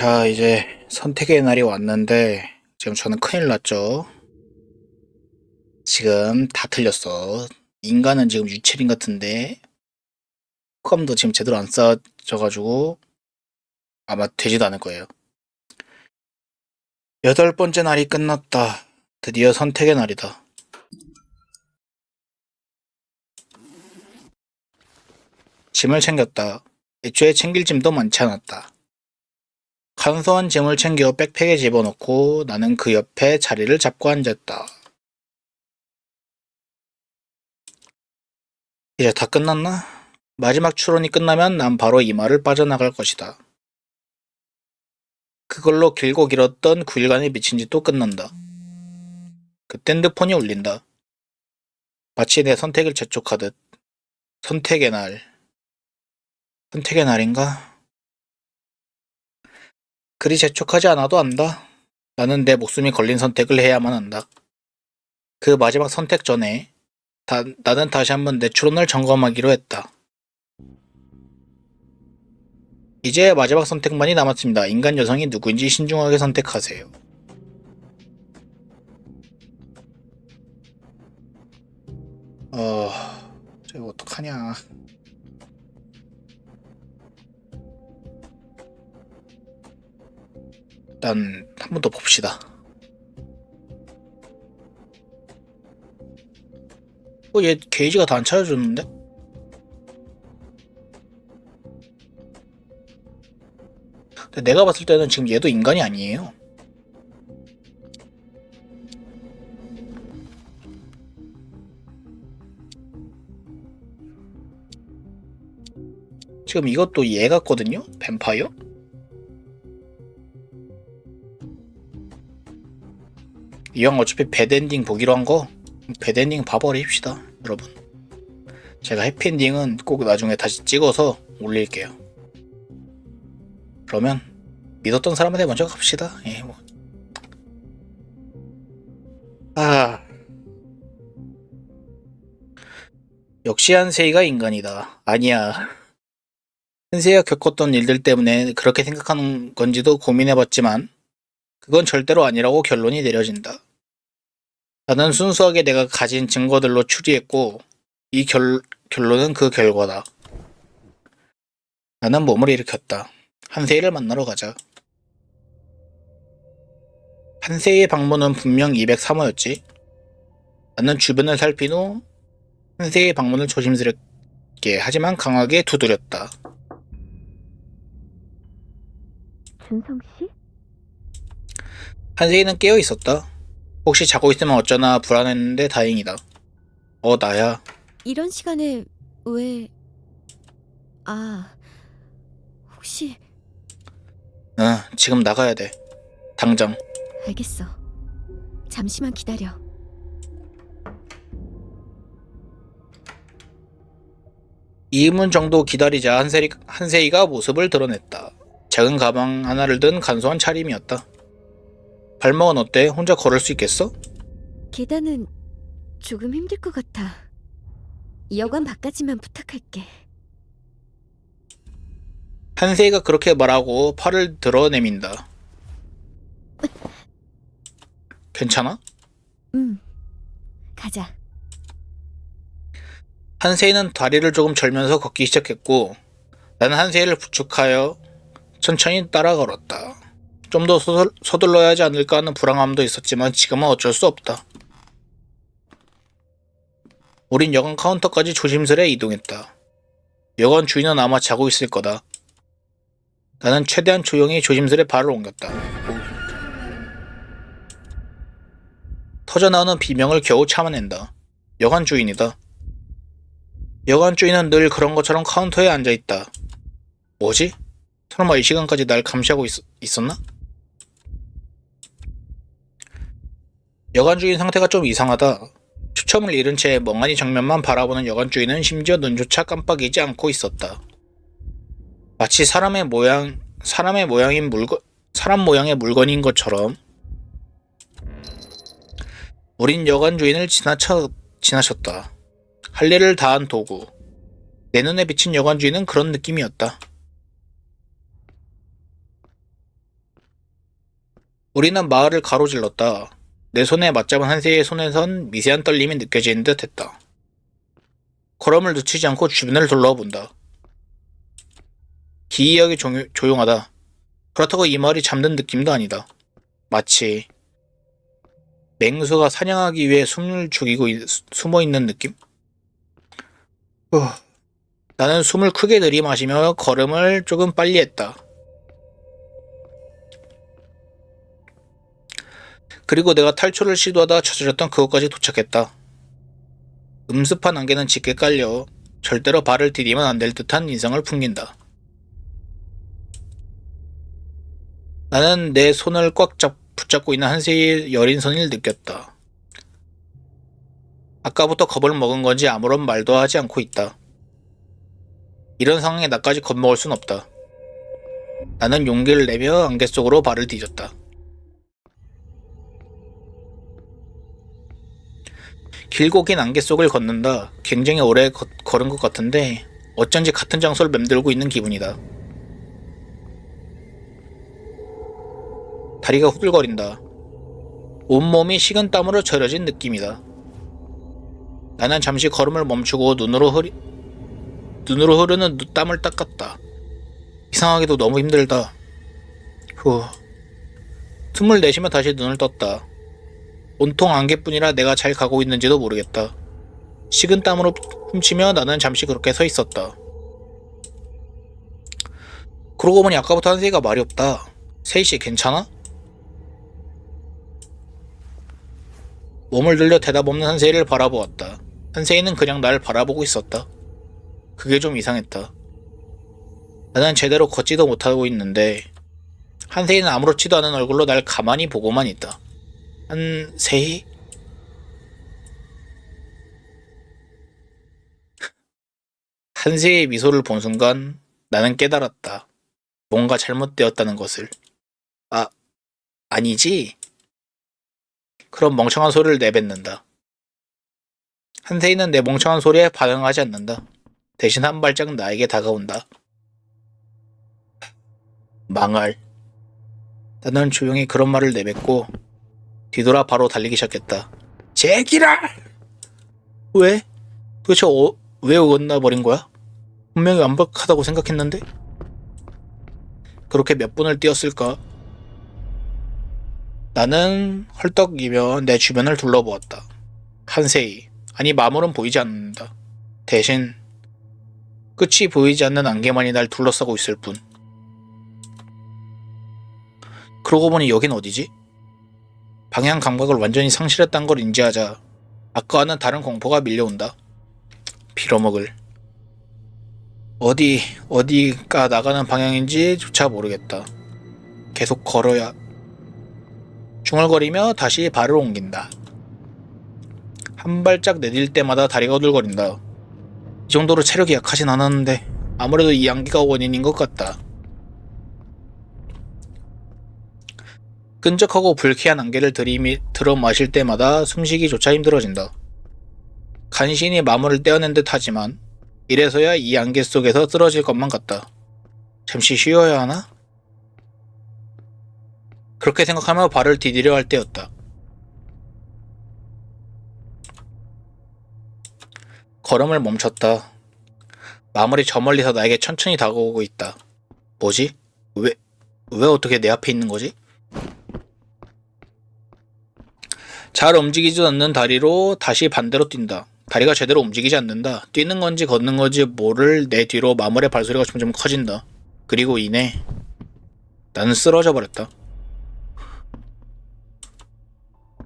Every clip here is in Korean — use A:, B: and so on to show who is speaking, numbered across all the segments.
A: 자, 이제 선택의 날이 왔는데, 지금 저는 큰일 났죠? 지금 다 틀렸어. 인간은 지금 유체린 같은데, 호감도 지금 제대로 안 쌓아져 가지고, 아마 되지도 않을 거예요. 여덟 번째 날이 끝났다. 드디어 선택의 날이다. 짐을 챙겼다. 애초에 챙길 짐도 많지 않았다. 간소한 짐을 챙겨 백팩에 집어넣고 나는 그 옆에 자리를 잡고 앉았다. 이제 다 끝났나? 마지막 추론이 끝나면 난 바로 이 말을 빠져나갈 것이다. 그걸로 길고 길었던 9일간의 미친 짓도 끝난다. 그때 핸드폰이 울린다. 마치 내 선택을 재촉하듯. 선택의 날. 선택의 날인가? 그리 재촉하지 않아도 안다. 나는 내 목숨이 걸린 선택을 해야만 한다. 그 마지막 선택 전에 다- 나는 다시 한번 내 추론을 점검하기로 했다. 이제 마지막 선택만이 남았습니다. 인간 여성이 누구인지 신중하게 선택하세요. 어, 제가 어떡하냐. 일단 한 번 더 봅시다. 어, 얘 게이지가 다 안 차려줬는데? 근데 내가 봤을 때는 지금 얘도 인간이 아니에요. 지금 이것도 얘 같거든요? 뱀파이어? 이왕 어차피 배드엔딩 보기로 한 거 배드엔딩 봐버립시다 여러분. 제가 해피엔딩은 꼭 나중에 다시 찍어서 올릴게요. 그러면 믿었던 사람한테 먼저 갑시다. 예, 뭐. 아. 역시 한세이가 인간이다. 아니야. 한세이가 겪었던 일들 때문에 그렇게 생각하는 건지도 고민해봤지만 그건 절대로 아니라고 결론이 내려진다. 나는 순수하게 내가 가진 증거들로 추리했고, 이 결, 결론은 그 결과다. 나는 몸을 일으켰다. 한세이를 만나러 가자. 한세이의 방문은 분명 203호였지. 나는 주변을 살핀 후 한세이의 방문을 조심스럽게 하지만 강하게 두드렸다.
B: 준성 씨?
A: 한세이는 깨어 있었다. 혹시 자고 있으면 어쩌나 불안했는데 다행이다. 어, 나야.
B: 이런 시간에 왜... 아... 혹시...
A: 응, 지금 나가야 돼. 당장.
B: 알겠어. 잠시만 기다려.
A: 2분 정도 기다리자 한세이, 한세이가 모습을 드러냈다. 작은 가방 하나를 든 간소한 차림이었다. 발목은 어때? 혼자 걸을 수 있겠어?
B: 계단은 조금 힘들 것 같아. 여관 밖까지만 부탁할게.
A: 한세이가 그렇게 말하고 팔을 드러내민다. 괜찮아?
B: 응. 가자.
A: 한세이는 다리를 조금 절면서 걷기 시작했고 나는 한세이를 부축하여 천천히 따라 걸었다. 좀 더 서둘러야 하지 않을까 하는 불안함도 있었지만 지금은 어쩔 수 없다. 우린 여관 카운터까지 조심스레 이동했다. 여관 주인은 아마 자고 있을 거다. 나는 최대한 조용히 조심스레 발을 옮겼다. 터져나오는 비명을 겨우 참아낸다. 여관 주인이다. 여관 주인은 늘 그런 것처럼 카운터에 앉아 있다. 뭐지? 설마 이 시간까지 날 감시하고 있, 있었나? 여관 주인 상태가 좀 이상하다. 초점을 잃은 채 멍하니 정면만 바라보는 여관 주인은 심지어 눈조차 깜빡이지 않고 있었다. 마치 사람의 모양, 사람의 모양인 물건, 사람 모양의 물건인 것처럼 우린 여관 주인을 지나쳐, 지나쳤다. 할 일을 다한 도구. 내 눈에 비친 여관 주인은 그런 느낌이었다. 우리는 마을을 가로질렀다. 내 손에 맞잡은 한세의 손에선 미세한 떨림이 느껴지는 듯 했다. 걸음을 늦추지 않고 주변을 둘러본다. 기이하게 조, 조용하다. 그렇다고 이 마을이 잠든 느낌도 아니다. 마치 맹수가 사냥하기 위해 숨을 죽이고 있- 숨어 있는 느낌? 후. 나는 숨을 크게 들이마시며 걸음을 조금 빨리 했다. 그리고 내가 탈출을 시도하다 저질렀던 그곳까지 도착했다. 음습한 안개는 짙게 깔려 절대로 발을 디디면 안 될 듯한 인상을 풍긴다. 나는 내 손을 꽉 잡, 붙잡고 있는 한세의 여린 손을 느꼈다. 아까부터 겁을 먹은 건지 아무런 말도 하지 않고 있다. 이런 상황에 나까지 겁먹을 순 없다. 나는 용기를 내며 안개 속으로 발을 뒤졌다. 길고 긴 안개 속을 걷는다. 굉장히 오래 걷- 걸은 것 같은데 어쩐지 같은 장소를 맴돌고 있는 기분이다. 다리가 후들거린다. 온몸이 식은 땀으로 절여진 느낌이다. 나는 잠시 걸음을 멈추고 눈으로 흐리, 눈으로 흐르는 땀을 닦았다. 이상하게도 너무 힘들다. 후. 숨을 내쉬며 다시 눈을 떴다. 온통 안개뿐이라 내가 잘 가고 있는지도 모르겠다. 식은 땀으로 훔치며 나는 잠시 그렇게 서 있었다. 그러고 보니 아까부터 한세이가 말이 없다. 세이씨 괜찮아? 몸을 들려 대답 없는 한세이를 바라보았다. 한세이는 그냥 날 바라보고 있었다. 그게 좀 이상했다. 나는 제대로 걷지도 못하고 있는데 한세이는 아무렇지도 않은 얼굴로 날 가만히 보고만 있다. 한세이? 한세이의 미소를 본 순간 나는 깨달았다. 뭔가 잘못되었다는 것을. 아, 아니지? 그럼 멍청한 소리를 내뱉는다. 한세이는 내 멍청한 소리에 반응하지 않는다. 대신 한 발짝 나에게 다가온다. 망할. 나는 조용히 그런 말을 내뱉고 뒤돌아 바로 달리기 시작했다. 제기라! 왜? 도대체 어, 왜 어긋나 버린 거야? 분명히 완벽하다고 생각했는데? 그렇게 몇 분을 뛰었을까? 나는 헐떡이며 내 주변을 둘러보았다. 한세이, 아니 마물은 보이지 않는다. 대신 끝이 보이지 않는 안개만이 날 둘러싸고 있을 뿐. 그러고 보니 여긴 어디지? 방향 감각을 완전히 상실했단 걸 인지하자 아까와는 다른 공포가 밀려온다. 빌어먹을. 어디, 어디가 나가는 방향인지조차 모르겠다. 계속 걸어야. 중얼거리며 다시 발을 옮긴다. 한 발짝 내딜 때마다 다리가 오들거린다. 이 정도로 체력이 약하진 않았는데 아무래도 이 안개가 원인인 것 같다. 끈적하고 불쾌한 안개를 들이미, 들어 마실 때마다 숨쉬기조차 힘들어진다. 간신히 마물을 떼어낸 듯 하지만 이래서야 이 안개 속에서 쓰러질 것만 같다. 잠시 쉬어야 하나? 그렇게 생각하며 발을 디디려 할 때였다. 걸음을 멈췄다. 마물이 저 멀리서 나에게 천천히 다가오고 있다. 뭐지? 왜, 왜 어떻게 내 앞에 있는 거지? 잘 움직이지 않는 다리로 다시 반대로 뛴다. 다리가 제대로 움직이지 않는다. 뛰는 건지 걷는 건지 모를 내 뒤로 마물의 발소리가 점점 커진다. 그리고 이내 나는 쓰러져 버렸다.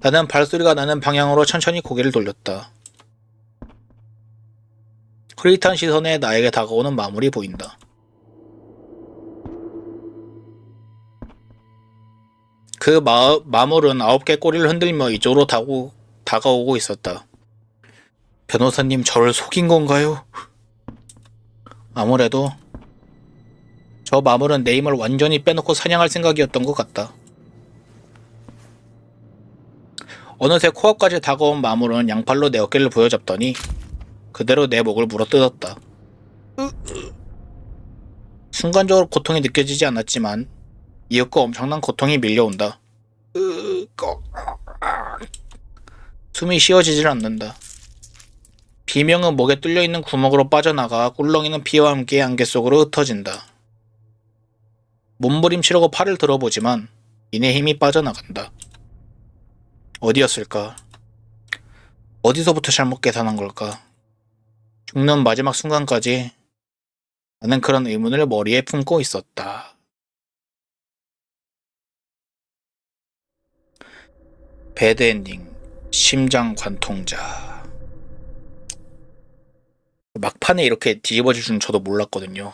A: 나는 발소리가 나는 방향으로 천천히 고개를 돌렸다. 흐릿한 시선에 나에게 다가오는 마물이 보인다. 그 마, 마물은 아홉 개 꼬리를 흔들며 이쪽으로 다고, 다가오고 있었다. 변호사님 저를 속인 건가요? 아무래도 저 마물은 내 힘을 완전히 빼놓고 사냥할 생각이었던 것 같다. 어느새 코앞까지 다가온 마물은 양팔로 내 어깨를 부여잡더니 그대로 내 목을 물어뜯었다. 순간적으로 고통이 느껴지지 않았지만 이윽고 엄청난 고통이 밀려온다. 꺼. 숨이 쉬어지질 않는다. 비명은 목에 뚫려 있는 구멍으로 빠져나가 꿀렁이는 피와 함께 안개 속으로 흩어진다. 몸부림치려고 팔을 들어보지만 이내 힘이 빠져나간다. 어디였을까? 어디서부터 잘못 계산한 걸까? 죽는 마지막 순간까지 나는 그런 의문을 머리에 품고 있었다. 배드엔딩, 심장 관통자. 막판에 이렇게 뒤집어질 줄은 저도 몰랐거든요.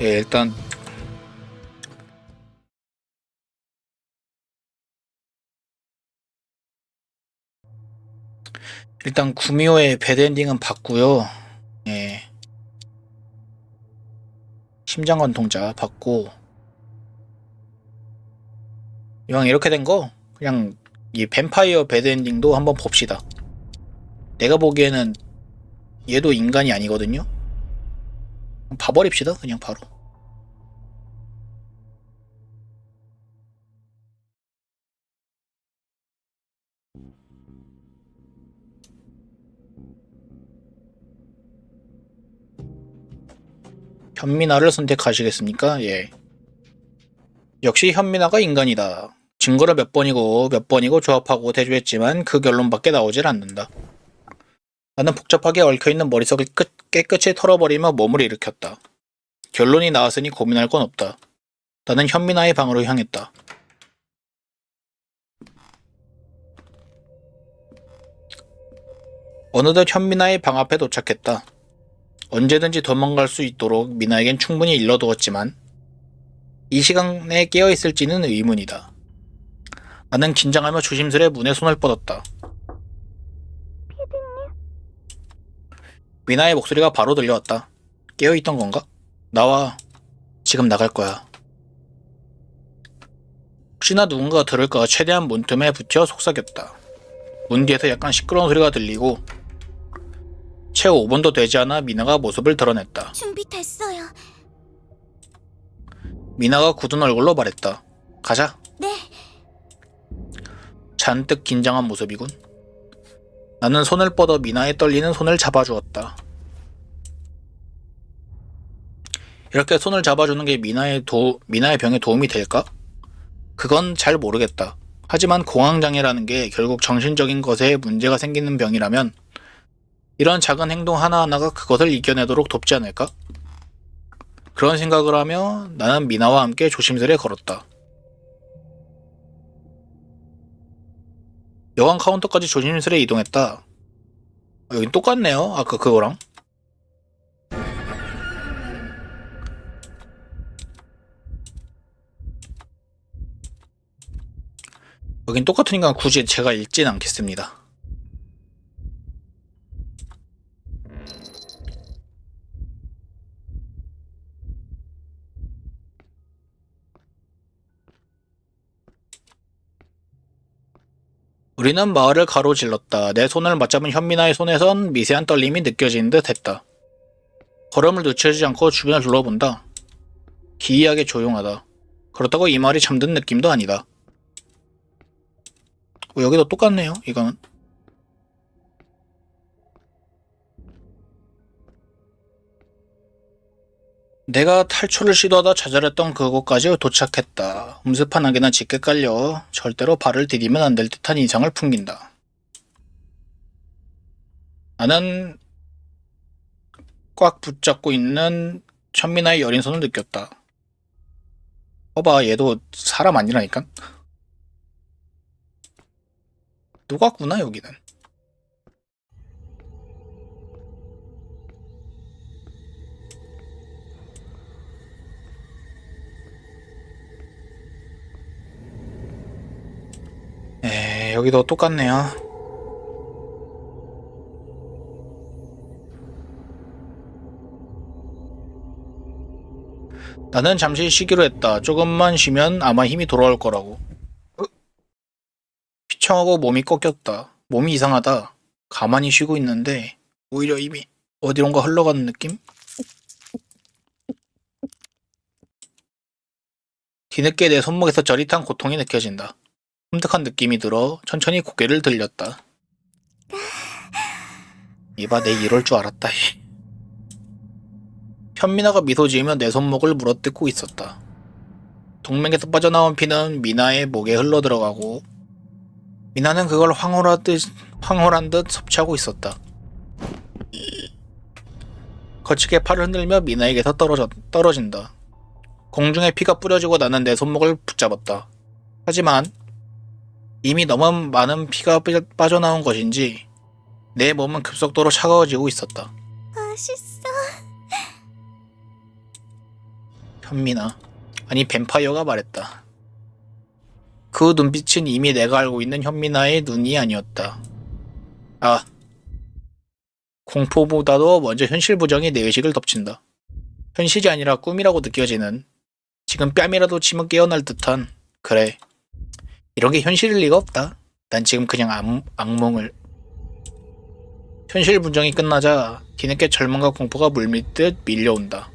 A: 예, 일단 일단 구미호의 배드엔딩은 봤고요. 예. 심장관 통자 받고 이왕 이렇게 된 거 그냥 이 뱀파이어 배드엔딩도 한번 봅시다. 내가 보기에는 얘도 인간이 아니거든요. 봐버립시다 그냥 바로. 현민아를 선택하시겠습니까? 예. 역시 현민아가 인간이다. 증거를 몇 번이고 몇 번이고 조합하고 대조했지만 그 결론밖에 나오질 않는다. 나는 복잡하게 얽혀있는 머릿속을 끝, 깨끗이 털어버리며 몸을 일으켰다. 결론이 나왔으니 고민할 건 없다. 나는 현민아의 방으로 향했다. 어느덧 현민아의 방 앞에 도착했다. 언제든지 도망갈 수 있도록 미나에겐 충분히 일러두었지만 이 시간에 깨어있을지는 의문이다. 나는 긴장하며 조심스레 문에 손을 뻗었다. 미나의 목소리가 바로 들려왔다. 깨어있던 건가? 나와. 지금 나갈 거야. 혹시나 누군가가 들을까 최대한 문틈에 붙여 속삭였다. 문 뒤에서 약간 시끄러운 소리가 들리고 채 5분도 되지 않아 미나가 모습을 드러냈다.
B: 준비됐어요.
A: 미나가 굳은 얼굴로 말했다. 가자.
B: 네.
A: 잔뜩 긴장한 모습이군. 나는 손을 뻗어 미나의 떨리는 손을 잡아주었다. 이렇게 손을 잡아주는 게 미나의 도, 미나의 병에 도움이 될까? 그건 잘 모르겠다. 하지만 공황장애라는 게 결국 정신적인 것에 문제가 생기는 병이라면 이런 작은 행동 하나하나가 그것을 이겨내도록 돕지 않을까? 그런 생각을 하며 나는 미나와 함께 조심스레 걸었다. 여관 카운터까지 조심스레 이동했다. 아, 여긴 똑같네요. 아까 그거랑. 여긴 똑같으니까 굳이 제가 읽진 않겠습니다. 우리는 마을을 가로질렀다. 내 손을 맞잡은 현민아의 손에선 미세한 떨림이 느껴지는 듯 했다. 걸음을 늦추지 않고 주변을 둘러본다. 기이하게 조용하다. 그렇다고 이 마을이 잠든 느낌도 아니다. 어, 여기도 똑같네요, 이거 내가 탈출을 시도하다 좌절했던 그곳까지 도착했다. 음습한 안개는 짙게 깔려 절대로 발을 디디면 안 될 듯한 인상을 풍긴다. 나는 꽉 붙잡고 있는 천민아의 여린 손을 느꼈다. 봐봐, 얘도 사람 아니라니까? 누가구나, 여기는. 에, 여기도 똑같네요. 나는 잠시 쉬기로 했다. 조금만 쉬면 아마 힘이 돌아올 거라고. 으? 피청하고 몸이 꺾였다. 몸이 이상하다. 가만히 쉬고 있는데 오히려 힘이 어디론가 흘러가는 느낌? 뒤늦게 내 손목에서 저릿한 고통이 느껴진다. 험득한 느낌이 들어 천천히 고개를 들렸다. 이봐 내 이럴 줄 알았다. 현미나가 미소 지으며 내 손목을 물어뜯고 있었다. 동맥에서 빠져나온 피는 미나의 목에 흘러들어가고 미나는 그걸 황홀하듯, 황홀한 듯 섭취하고 있었다. 거칠게 팔을 흔들며 미나에게서 떨어져, 떨어진다. 공중에 피가 뿌려지고 나는 내 손목을 붙잡았다. 하지만 이미 너무 많은 피가 빠- 빠져나온 것인지 내 몸은 급속도로 차가워지고 있었다.
B: 맛있어.
A: 현민아. 아니 뱀파이어가 말했다. 그 눈빛은 이미 내가 알고 있는 현민아의 눈이 아니었다. 아. 공포보다도 먼저 현실 부정이 내 의식을 덮친다. 현실이 아니라 꿈이라고 느껴지는 지금 뺨이라도 치면 깨어날 듯한 그래. 이런 게 현실일 리가 없다. 난 지금 그냥 악, 악몽을 현실 분정이 끝나자 뒤늦게 절망과 공포가 물밀듯 밀려온다.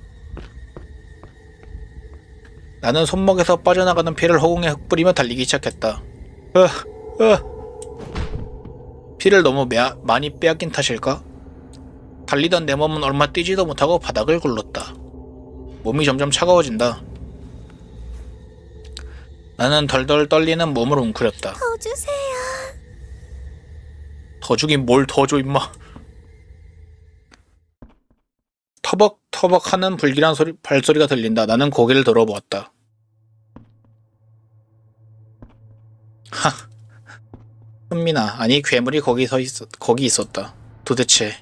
A: 나는 손목에서 빠져나가는 피를 허공에 흩뿌리며 달리기 시작했다. 으, 으. 피를 너무 매- 많이 빼앗긴 탓일까? 달리던 내 몸은 얼마 뛰지도 못하고 바닥을 굴렀다. 몸이 점점 차가워진다. 나는 덜덜 떨리는 몸을 웅크렸다.
B: 더 주세요.
A: 더 주긴 뭘 더 줘 임마. 터벅터벅 하는 불길한 소리, 발소리가 들린다. 나는 고개를 들어보았다. 하. 현민아, 아니 괴물이 거기 서 있었, 거기 있었다. 도대체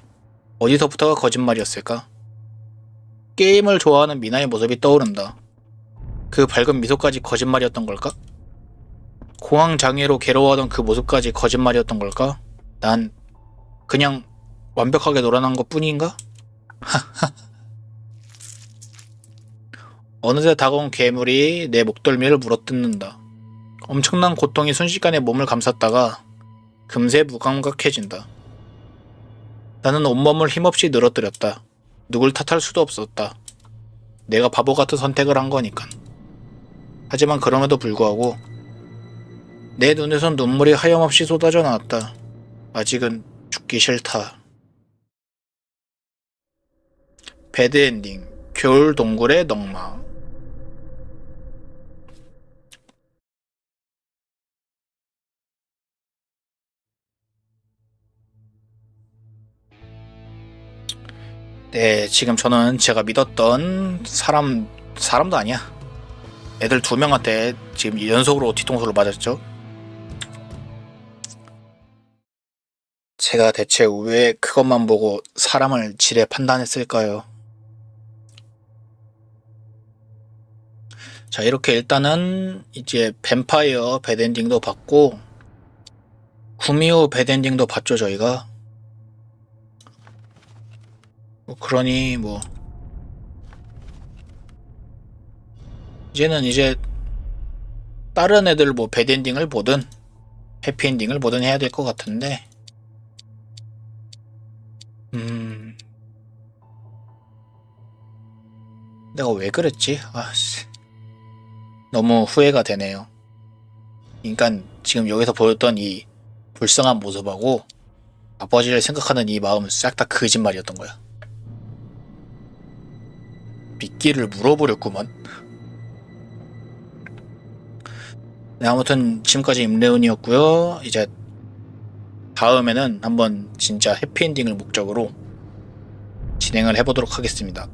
A: 어디서부터가 거짓말이었을까? 게임을 좋아하는 미나의 모습이 떠오른다. 그 밝은 미소까지 거짓말이었던 걸까? 공황 장애로 괴로워하던 그 모습까지 거짓말이었던 걸까? 난 그냥 완벽하게 놀아난 것 뿐인가? 어느새 다가온 괴물이 내 목덜미를 물어뜯는다. 엄청난 고통이 순식간에 몸을 감쌌다가 금세 무감각해진다. 나는 온몸을 힘없이 늘어뜨렸다. 누굴 탓할 수도 없었다. 내가 바보 같은 선택을 한 거니까. 하지만 그럼에도 불구하고 내 눈에선 눈물이 하염없이 쏟아져 나왔다. 아직은 죽기 싫다. 배드엔딩 겨울 동굴의 넉마 네, 지금 저는 제가 믿었던 사람, 사람도 아니야. 애들 두 명한테 지금 연속으로 뒤통수를 맞았죠. 제가 대체 왜 그것만 보고 사람을 지레 판단했을까요? 자, 이렇게 일단은 이제 뱀파이어 배드엔딩도 봤고, 구미호 배드엔딩도 봤죠, 저희가. 뭐, 그러니, 뭐. 이제는 이제, 다른 애들 뭐 배드엔딩을 보든, 해피엔딩을 보든 해야 될 것 같은데, 음. 내가 왜 그랬지? 아씨. 너무 후회가 되네요. 그러니까 지금 여기서 보였던 이 불쌍한 모습하고 아버지를 생각하는 이 마음은 싹 다 거짓말이었던 거야. 미끼를 물어버렸구만. 네, 아무튼 지금까지 임레온이었고요. 이제 다음에는 한번 진짜 해피엔딩을 목적으로 진행을 해보도록 하겠습니다.